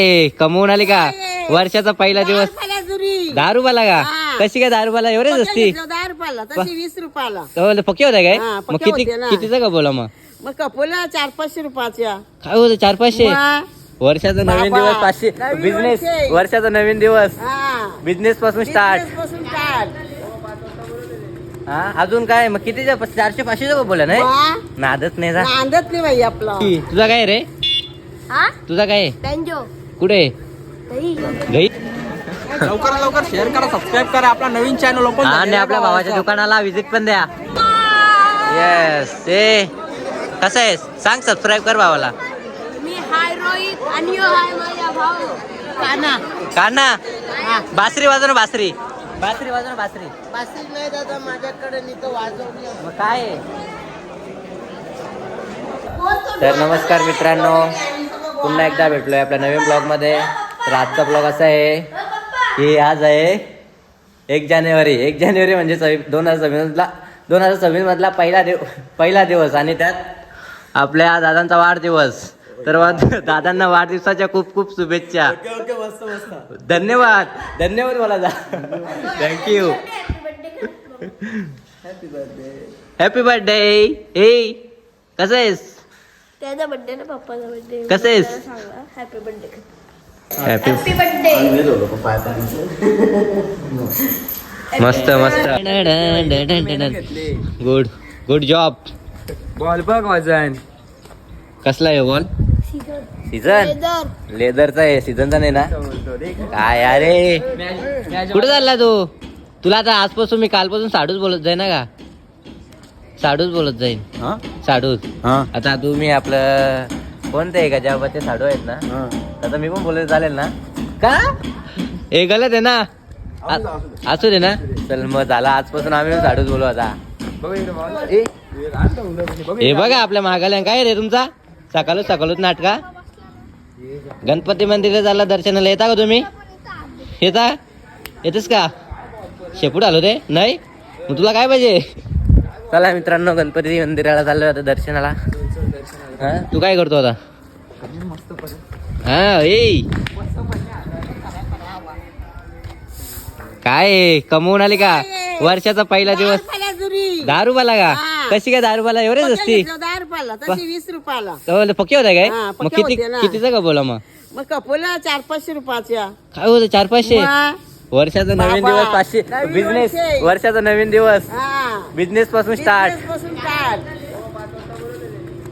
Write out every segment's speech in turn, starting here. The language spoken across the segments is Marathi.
ए कमवून आली का? वर्षाचा पहिला दिवस. दहा रुपयाला का. कशी काय दहा रुपयाला एवढेच असती दहा रुपयाला तशी वीस रुपयाला. तो पक्के होते काय? हा, मग पक्के किती होते ना. कितीचा का बोला मग? मग कपोला चार पाचशे रुपयाच्या काय होतं चार पाचशे वर्षाचा नवीन बाबा, दिवस पाचशे नवीन बिझनेस वर्ष. वर्षाचा नवीन दिवस. हा. बिझनेस पासून स्टार्ट start. हा अजून काय? मग कितीच्या चारशे पाचशेचा का बोला नाही? मग, नादच नाही जा. नांदत नाही बाई आपलं. तुझा काय रे? हा? तुझा काय? आहे? त्यांजो कुठे? घरी. लवकर लवकर शेअर करा सबस्क्राईब करा. आपला नवीन चॅनल ओपन आणि आपल्या भावाच्या दुकानाला व्हिजिट पण द्या. येस ते कसं आहे सांग सबस्क्राईब कर भावाला. मी हाय रोहित आणि ह्यो हाय माझा भाऊ. काना काना बासरी वाजव ना बासरी. बासरी वाजव ना बासरी. बासिक नाही दादा माझ्याकडे नी तो वाजवली. मग काय? आहे? तर नमस्कार मित्रांनो. पुन्हा एकदा भेटलोय आपल्या नवीन ब्लॉगमध्ये तर आजचा ब्लॉग असा आहे की आज आहे एक जानेवारी. एक जानेवारी म्हणजे सव्वी- दोन हजार सव्वीस मधला दोन हजार सव्वीस मधला पहिला दिव पहिला दिवस आणि त्यात आपल्या दादांचा वाढदिवस. तर दादांना वाढदिवसाच्या खूप खूप शुभेच्छा. धन्यवाद. धन्यवाद मला जा थँक्यू हॅपी बर्थडे ए कसं आहेस? त्याचा बर्थडे ना पप्पाचा बर्थडे कसं आहेस? Happy birthday happy happy birthday मस्त मस्त. गुड गुड जॉब बॉल बघ वजन. कसला आहे बॉल सीझन लेदरचा आहे सीझनचा नाही ना? काय अरे? कुठे चालला तू? तुला आता आजपासून मी कालपासून साडूच बोलत जाईन ना का? साडूच बोलत जाईन. साडूच. आता तुम्ही आपलं कोणतं आहे का जेव्हा साडू आहेत ना आता मी पण बोलत चालेल ना. का? हे गलत आहे ना. आ- असू दे ना. चल मग झाला आजपासून आम्ही साडूच बोलू आता. ए, हे बघा आपल्या महागालय काय रे तुमचा? सकाळच सकाळच नाटका? गणपती मंदिरात झाला दर्शनाला. येता का तुम्ही? येता? येतेस का? शेपूट आलो ते नाही? मग तुला काय पाहिजे? चला मित्रांनो गणपती मंदिराला चाललो आता दर्शनाला. हा? तू काय करतो आता? हा ए. काय? कमवून आली का? वर्षाचा पहिला दिवस. दहा रुपयाला का. कशी काय दहा रुपयाला एवढेच असती दहा रुपयाला तशी वीस रुपयाला. तो पक्के होते काय? मग पक्के किती. कितीचा का बोला मग? मग कपोला चार पाचशे रुपयाच्या काय होतं चार पाचशे? वर्षाचा नवीन दिवस पाचशे नवीन बिझनेस वर्ष. वर्षाचा नवीन दिवस. हा. बिझनेस पासून स्टार्ट start.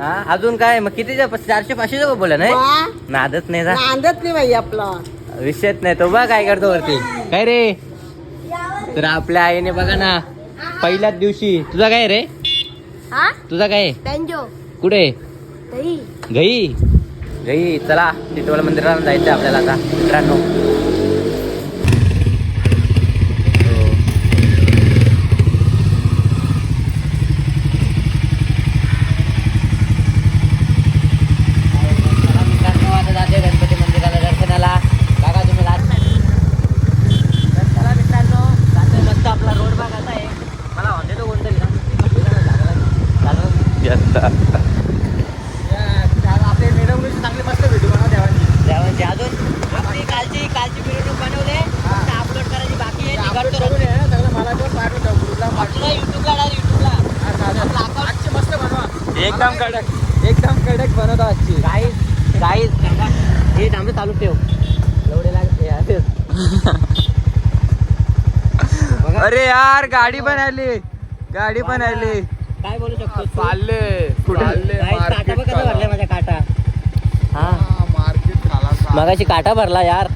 हा अजून काय? मग कितीच्या चारशे पाचशेचा का बोला नाही? मग, नादच नाही जा. नांदत नाही बाई आपलं. विषयच नाही तो बघ काय करतो वरती. काय रे? तर आपल्या आईने बघा ना पहिल्याच दिवशी तुझा काय रे? हा? तुझा काय? त्यांजो कुठे? गई गई चला टिटवाला मंदिराला जायचं आपल्याला आता मित्रांनो चला मित्रांनो, आता जाते गणपती मंदिराला दर्शनाला बघा तुम्ही लास्ट तर चला मित्रांनो जातोय मस्त आपला रोड बघ असा आहे मला हॉटेल कोणतरी ना आपले मिरवणूक चांगले मस्त व्हिडिओ बनवा देवांनी देवांची अजून आपली कालची कालची मिरवणूक बनवले अपलोड करायची बाकी आहे आपण निघाल बघून ये ना, सगळं मला पण पाठवून ठेव, ग्रुपला पाठवून. आपल्याला युट्यूबला डाल युट्यूबला हा, चालेल. आजची मस्त बनवा एकदम कडक एकदम कडक बनवतो आजची. गाईज गाईज हे थांबे चालू ठेव. एवढे लागते अरे यार गाडी पण आली. गाडी पण आली. काय बोलू शकतो चालले. कुठे? काटा बघ कसा भरलाय माझा काटा. हा. मार्केट खाला मगाशी काटा भरला यार.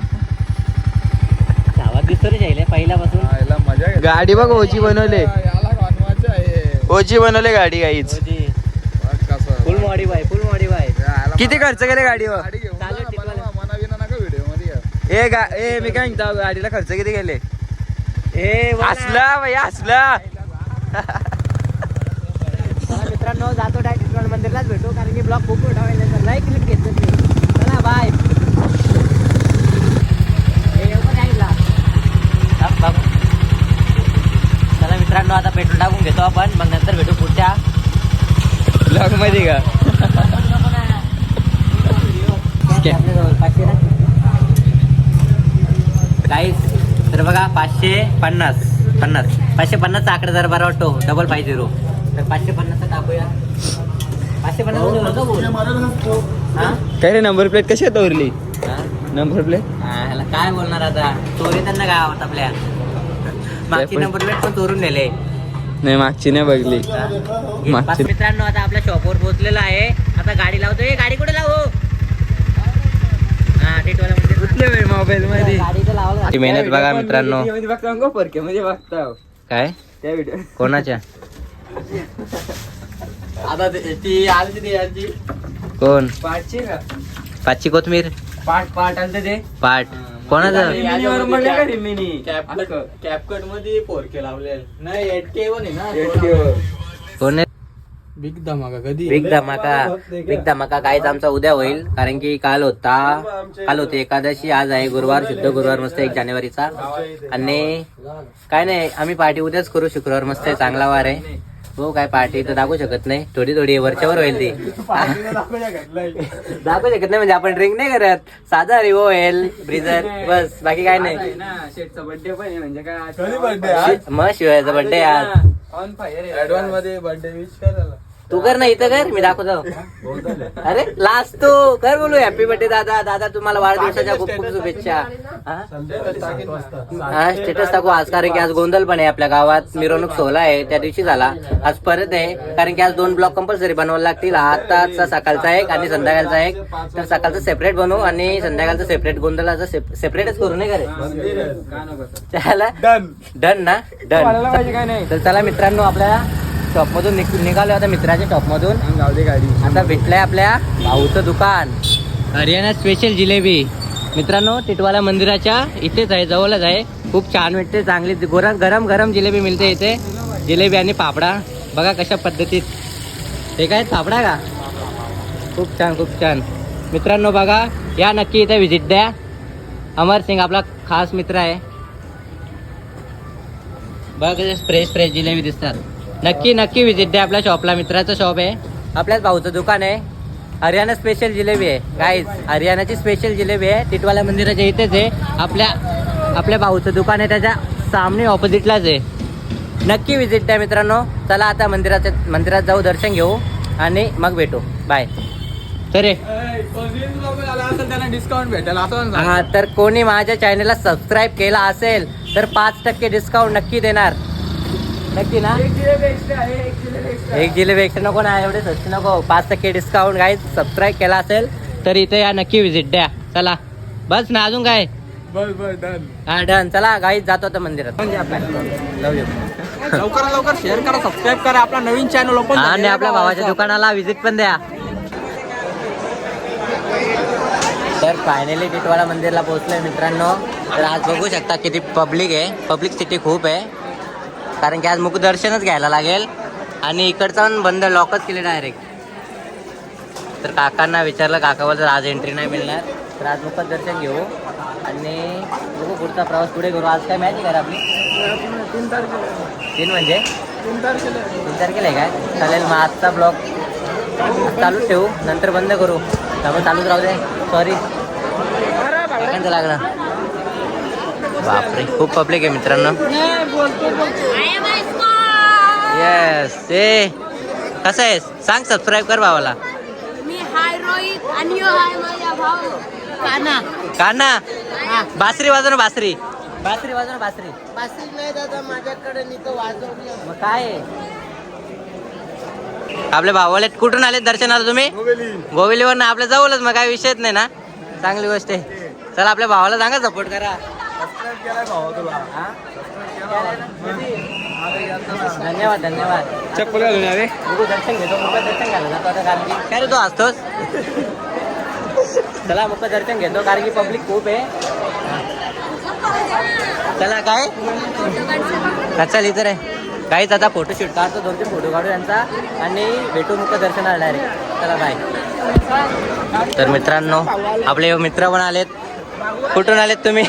आवाज दिसतो रे जायला पहिल्यापासून. मजा गाडी बघ ओजी बनवले. ओजी बनवले गाडी गाईच फुल मॉडी बाय फुल मॉडी बाय. किती खर्च केले गाडीवर. ए गा ए मी काय म्हणतो गाडीला खर्च किती केले? ए बोला. हसला भाई हसला. चला मित्रांनो जातो डायरेक्ट मंदिरलाच भेटू कारण की ब्लॉग खूप मोठा व्हायला तर लाईक क्लिक घेतलं चला बाय चला मित्रांनो आता पेट्रोल टाकून घेतो आपण मग नंतर भेटू पुढच्या. ब्लॉगमध्ये का? काहीच तर बघा पाचशे पन्नास पन्नास. पाचशे पन्नासचा आकडा जर बरा वाटतो. डबल फाय झिरो तर पाचशे पन्नासचा टाकूया पाचशे पन्नास काय रे नंबर प्लेट कशी आता उरली नंबर प्लेट काय बोलणार आता? चोरी त्यांना काय आवडत आपल्या. मागची नंबर प्लेट पण चोरून नेले. नाही मागची नाही बघली. मागची मित्रांनो आता आपल्या शॉपवर पोहोचलेला आहे. आता गाडी लावतोय गाडी कुठे लावू? मोबाईल मध्ये मेहनत बघा मित्रांनो. बघता. काय? त्या व्हिडिओ कोणाच्या? आता ते- आली ती कोण? का पाचची कोथमीर? पाठ पाठ आलं ते. पाट कोणाचं? कॅपकटमध्ये फोरके लावले नाही एट के वन आहे ना. कोण आहे? बिग धमाका कधी? बिग धमाका. बिग धमाका काहीच आमचा उद्या होईल. कारण की काल होता. काल होती एकादशी. आज आहे गुरुवार शुद्ध गुरुवार मस्त एक जानेवारीचा. आणि काय नाही आम्ही पार्टी उद्याच करू शुक्रवार मस्त. आहे चांगला वार आहे. हो काय पार्टी तर दाखवू शकत नाही. थोडी थोडी वरच्यावर होईल ती. दाखवू शकत नाही म्हणजे आपण ड्रिंक नाही करत. साधा रिवो होईल ब्रिझर बस बाकी काय नाही. म्हणजे काय मग शिवायचा बर्थडे आज. ऑन फायर ऍडव्हान्समध्ये बर्थडे विश करायला तू कर ना इथं कर मी दाखवतो. अरे लास्ट तू. कर बोलू हॅपी बर्थडे दादा. दादा तुम्हाला वाढदिवसाच्या खूप खूप शुभेच्छा. हा? स्टेटस टाकू आज कारण की आज गोंधळ पण आहे आपल्या गावात. मिरवणूक सोहळा आहे त्या दिवशी झाला. आज परत आहे कारण की आज दोन ब्लॉक कंपल्सरी बनवायला लागतील. आताचा सकाळचा एक आणि संध्याकाळचा एक. तर सकाळचं सेपरेट बनवू आणि संध्याकाळचं सेपरेट गोंधळाचं सेपरेटच करू नये करे त्याला डन डन ना? डन नाही? तर चला मित्रांनो आपल्या शॉप मधून निघालो आता मित्राच्या शॉप मधून जाऊ दे गाडी. आता भेटलंय आपल्या भाऊचं दुकान. हरियाणा स्पेशल जिलेबी. मित्रांनो टिटवाला मंदिराच्या इथेच आहे जवळच आहे. खूप छान भेटते चांगली गोरा गरम गरम जिलेबी मिळते इथे. जिलेबी आणि पापडा. बघा कशा पद्धतीत. हे काय पापडा का? खूप छान खूप छान. मित्रांनो बघा या नक्की इथे व्हिजिट द्या. अमर सिंग आपला खास मित्र आहे. बघा कसे फ्रेश फ्रेश जिलेबी दिसतात. नक्की नक्की विजिट द्या आपल्या शॉपला मित्राचं शॉप आहे. आपल्याच भाऊचं दुकान आहे. हरियाणा स्पेशल जिलेबी आहे. गाईज हरियाणाची स्पेशल जिलेबी आहे. टिटवाला मंदिराच्या इथेच आहे. आपल्या आपल्या भाऊचं दुकान आहे. त्याच्या सामने ऑपोजिटलाच आहे. नक्की विजिट द्या मित्रांनो. चला आता मंदिराच्या मंदिरात जाऊ दर्शन घेऊ आणि मग भेटू. बाय तर डिस्काउंट भेटेल असं हा तर कोणी माझ्या चॅनलला सबस्क्राईब केला असेल तर पाच टक्के डिस्काउंट नक्की देणार. नक्की ना? एक जिलेबी एक्स्ट्रा नको ना एवढे स्वस्त नको. पाच टक्के डिस्काउंट काय सबस्क्राईब केला असेल तर इथे या नक्की व्हिजिट द्या. चला. बस ना अजून काय? बस बस डन हा डन चला गाईच जातो आता मंदिरात. लवकर लवकर शेअर करा सबस्क्राईब करा. आपला नवीन चॅनल ओपन आणि आपल्या भावाच्या दुकानाला व्हिजिट पण द्या. तर फायनली टिटवाळा मंदिरला पोहोचलोय मित्रांनो. तर आज बघू शकता किती पब्लिक आहे. पब्लिक सिटी खूप आहे. कारण की आज मुखदर्शनच घ्यायला लागेल. आणि इकडचं पण बंद लॉकच केले डायरेक्ट तर काकांना विचारलं काका बोलतात आज एंट्री नाही मिळणार तर आज मुखद दर्शन घेऊ. आणि बघू पुढचा प्रवास पुढे करू. आज काय मॅच आहे आपली? तीन तारखेला. तीन म्हणजे? तीन तारखेला. तीन तारखेला आहे काय? चालेल मग आजचा ब्लॉग चालूच ठेवू नंतर बंद करू. त्यामुळे चालूच राहू दे. सॉरी लागलं. बापरे खूप पब्लिक आहे मित्रांनो. येस ते कसं आहे सांग सबस्क्राईब कर भावाला. मी हाय रोहित आणि ह्यो हाय माझा भाऊ. काना काना बासरी वाजव ना बासरी. बासरी वाजव ना बासरी. बासिक नाही दादा माझ्याकडे नी तो वाजवली. मग काय आहे? आपल्या भावाला कुठून आले दर्शनाला तुम्ही? गोविलीवर ना आपल्या जवळच मग काय विषयच नाही ना? चांगली गोष्ट आहे. चला आपल्या भावाला सांगा सपोर्ट करा. हा? धन्यवाद धन्यवाद. चप्पल घालून या रे. बघू दर्शन घेतो दर्शन घालू जातो आता कारण की काय रे तू असतोस चला मुख दर्शन घेतो कारण की पब्लिक खूप आहे. चला काय? हा, चल इथं रे. काहीच आता फोटोशूट काढतो दोन तीन फोटो काढू यांचा. आणि भेटू मुख दर्शनाला डायरेक्ट चला बाय तर मित्रांनो आपले मित्र पण आलेत. कुठून आलेत तुम्ही?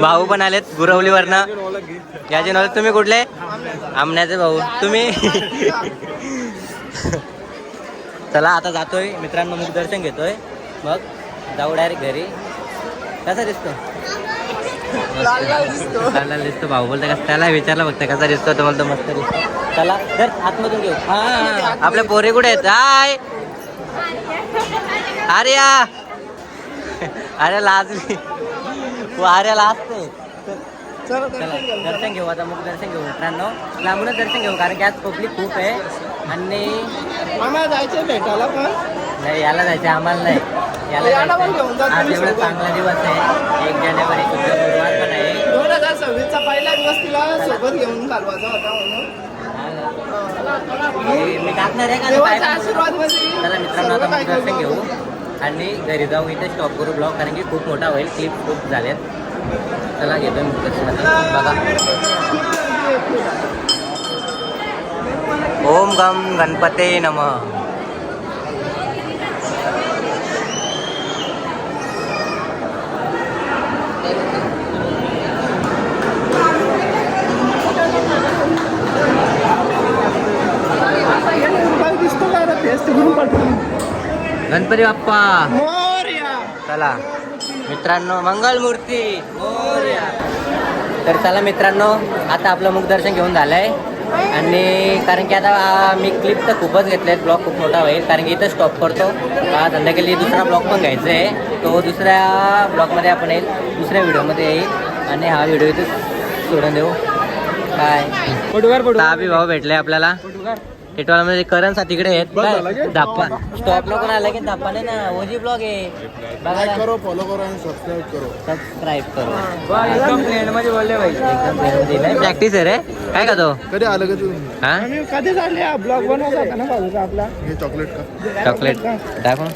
भाऊ पण आलेत गुरवलीवरनं. याचे नाव तुम्ही कुठले? आमण्याचे भाऊ. तुम्ही? चला आता जातोय. मित्रांनो मुख दर्शन घेतोय. मग जाऊ डायरेक्ट घरी. कसा दिसतो? लाल दिसतो. भाऊ बोलतो कसं? त्याला विचारलं फक्त कसा दिसतो तो म्हणतो मस्त दिसतो. चला तर आतमधून घेऊ. हा, आपल्या आपले पोरे कुठे आहेत? हाय. आर्या! अरे लाजली आर्या लाजते चला चला दर्शन घेऊ आता मग दर्शन घेऊ मित्रांनो. लांबूनच दर्शन घेऊ कारण की आज पब्लिक खूप आहे. आणि आम्हाला जायचं भेटायला पण. नाही याला जायचं आम्हाला नाही. याला आज एवढा. चांगला दिवस आहे. एक जानेवारी शुद्ध गुरुवार पण आहे. दोन हजार सव्वीसचा पहिला दिवस तिला सोबत घेऊन घालवायचा होता म्हणून. मी टाकणार आहे का? आशीर्वाद चला मित्रांनो आता दर्शन. घेऊ. आणि घरी जाऊ इथे स्टॉप करू ब्लॉग कारण की खूप मोठा होईल. क्लिप खूप झाल्यात चला घेतो मी बघा. ओम गम गणपते नम. दिसतो का गणपती बाप्पा. मोरया. चला. मित्रांनो मंगलमूर्ती मोरया. तर चला मित्रांनो आता आपलं मुख दर्शन घेऊन झालंय. आणि कारण की आता मी क्लिप तर खूपच घेतलेत. ब्लॉग खूप मोठा होईल. कारण की इथं स्टॉप करतो. संध्याकाळी दुसरा ब्लॉग पण घ्यायचा आहे. तो दुसऱ्या ब्लॉगमध्ये आपण येईल. दुसऱ्या व्हिडिओमध्ये येईल. आणि हा व्हिडिओ इथे सोडून देऊ. काय भाऊ भेटले आपल्याला. टिटवाळामध्ये करण सा तिकडे आहेत. काय? धाप्पा स्टॉपला कोण आला की? धाप्पा नाही ना ओजी ब्लॉग आहे. बघा करो फॉलो करो आणि सबस्क्राईब करो. सबस्क्राईब करो. एकदम ट्रेंडमध्ये बोलले भाई. एकदम प्रॅक्टिस आहे रे. काय का तो? कधी आलं का तू? हा? आम्ही कधी झाले ब्लॉग बनवत होता ना भाऊचा आपला? हे चॉकलेट का? चॉकलेट दाखव.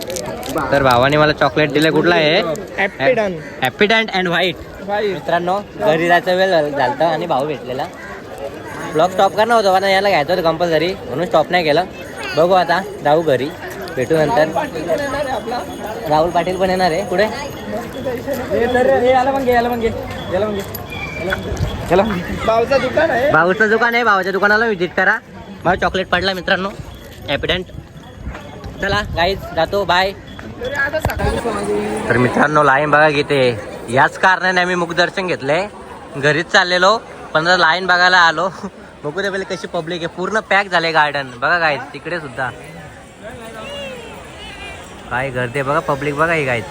तर भावाने मला चॉकलेट दिले. कुठला आहे? हॅपीडन हॅपीडंट अँड व्हाईट मित्रांनो घरी जायचा वेळ झाल- झालता आणि भाऊ भेटलेला. ब्लॉग स्टॉप करणं होतं पण याला घ्यायचं होतं कंपल्सरी म्हणून स्टॉप नाही केलं. बघू आता जाऊ घरी भेटू नंतर. राहुल पाटील पण येणार आहे पुढे. भाऊचं दुकान आहे. भाऊचं दुकान आहे भावाच्या दुकानाला व्हिजिट करा. मला चॉकलेट पडला मित्रांनो. हॅपीडंट चला गाईज जातो बाय तरी आता मित्रांनो लाईन बघा घेते याच कारणाने आम्ही मुखदर्शन घेतलंय. घरीच चाललेलो पण लाईन बघायला आलो. बघू दे पहिले कशी पब्लिक आहे. पूर्ण पॅक झाले गार्डन बघा गाईज तिकडे सुद्धा. काय गर्दी बघा पब्लिक बघा ही गाईज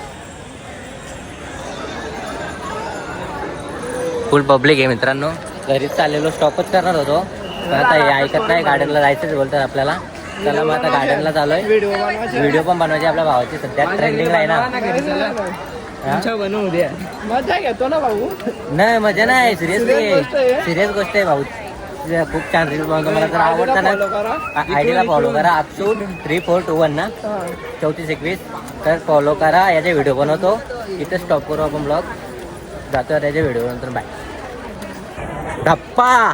फुल पब्लिक आहे मित्रांनो. घरीच चाललेलो स्टॉपच करणार होतो. पण आता हे ऐकत नाही गार्डनला जायचंच बोलतात आपल्याला. चला मग आता गार्डनला चाललोय. व्हिडिओ पण बनवायचे आपल्या भावाची. सध्या ट्रेंडिंगला आहे ना. मजा घेतो ना भाऊ. नाही मजा नाही. सिरियस Serious गोष्ट आहे. सिरियस गोष्ट आहे भाऊ. खूप छान रील्स बनवतो. मला जर आवडतं ना. आयडीला फॉलो करा. Akshu three four two one ना. चौतीस एकवीस. तर फॉलो करा. याचे व्हिडिओ बनवतो. इथे स्टॉप करू आपण ब्लॉग जातो त्याचे व्हिडिओ नंतर. बाय धप्पा!